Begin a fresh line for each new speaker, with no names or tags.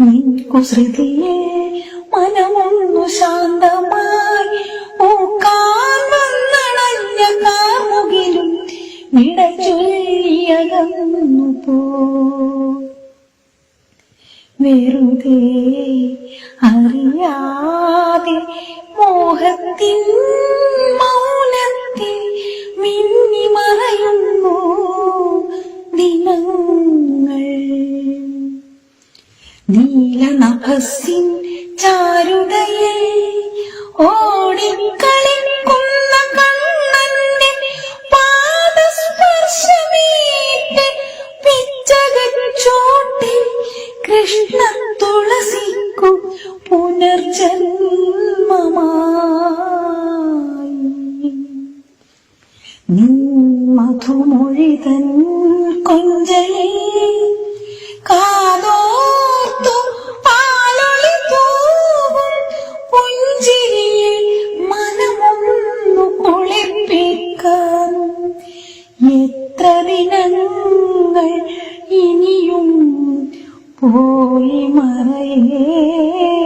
നിൻ കുസൃതിയെ മനമൊന്നു ശാന്തമായി. ഓക്കാൻ വന്നണഞ്ഞ കാമുകിലും വിട ചൊല്ലിയകന്നു പോ. വെറുതെ അറിയാതെ മോഹത്തിൻ നീലനഭസിൻ ചാരുതയെ ഓടിക്കളിക്കുന്ന കണ്ണന്റെ പാദസ്പർശമേറ്റ് പിച്ചകച്ചോട്ടിൽ കൃഷ്ണ തുളസിക്കു പുനർജന്മമായി. നിൻ മധുമൊഴിതൻ കൊഞ്ചലേ എത്ര ദിനങ്ങൾ ഇനിയും പോയി മറയേ.